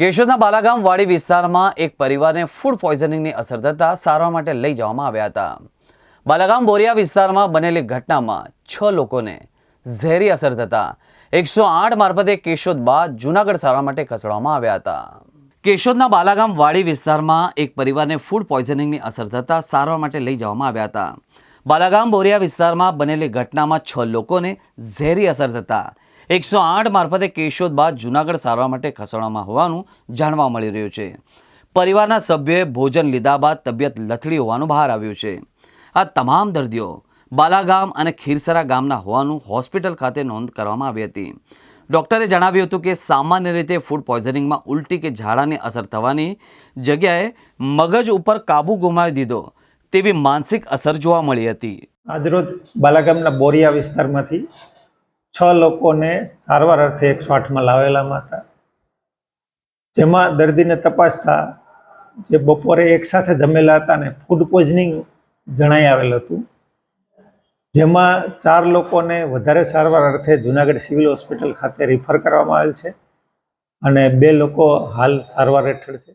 કેશોદના બાલાગામ વાડી વિસ્તારમાં એક પરિવારને ફૂડ પોઈઝનિંગની અસર થતાં સારવાર માટે લઈ જવામાં આવ્યા હતા. બાલાગામ બોરિયા વિસ્તારમાં બનેલી ઘટનામાં છ લોકોને ઝેરી અસર થતાં એકસો આઠ મારફતે કેશોદ બાદ જૂનાગઢ સારવાર માટે ખસેડવામાં આવ્યા હતા. કેશોદના બાલાગામ વાડી વિસ્તારમાં એક પરિવારને ફૂડ પોઈઝનિંગની અસર થતાં સારવાર માટે લઈ જવામાં આવ્યા હતા. બાલાગામ બોરિયા વિસ્તારમાં બનેલી ઘટનામાં છ લોકોને ઝેરી અસર થતાં એકસો આઠ મારફતે કેશોદ બાદ જૂનાગઢ સારવાર માટે ખસેડવામાં હોવાનું જાણવા મળી રહ્યું છે. પરિવારના સભ્યોએ ભોજન લીધા બાદ તબિયત લથડી હોવાનું બહાર આવ્યું છે. આ તમામ દર્દીઓ બાલાગામ અને ખીરસરા ગામના હોવાનું હોસ્પિટલ ખાતે નોંધ કરવામાં આવી હતી. ડૉક્ટરે જણાવ્યું હતું કે સામાન્ય રીતે ફૂડ પોઈઝનિંગમાં ઉલટી કે ઝાડાની અસર થવાની જગ્યાએ મગજ ઉપર કાબુ ગુમાવી દીધો તેવી માનસિક અસર જોવા મળી હતી. આજરોજ બાલાગામના બોરિયા વિસ્તારમાંથી છ લોકોને સારવાર અર્થે એકસો આઠમાં લાવેલામાં હતા. જેમાં દર્દીને તપાસતા જે બપોરે એકસાથે જમેલા હતા ને ફૂડ પોઈઝનિંગ જણાઈ આવેલ હતું. જેમાં ચાર લોકોને વધારે સારવાર અર્થે જુનાગઢ સિવિલ હોસ્પિટલ ખાતે રિફર કરવામાં આવેલ છે અને બે લોકો હાલ સારવાર હેઠળ છે.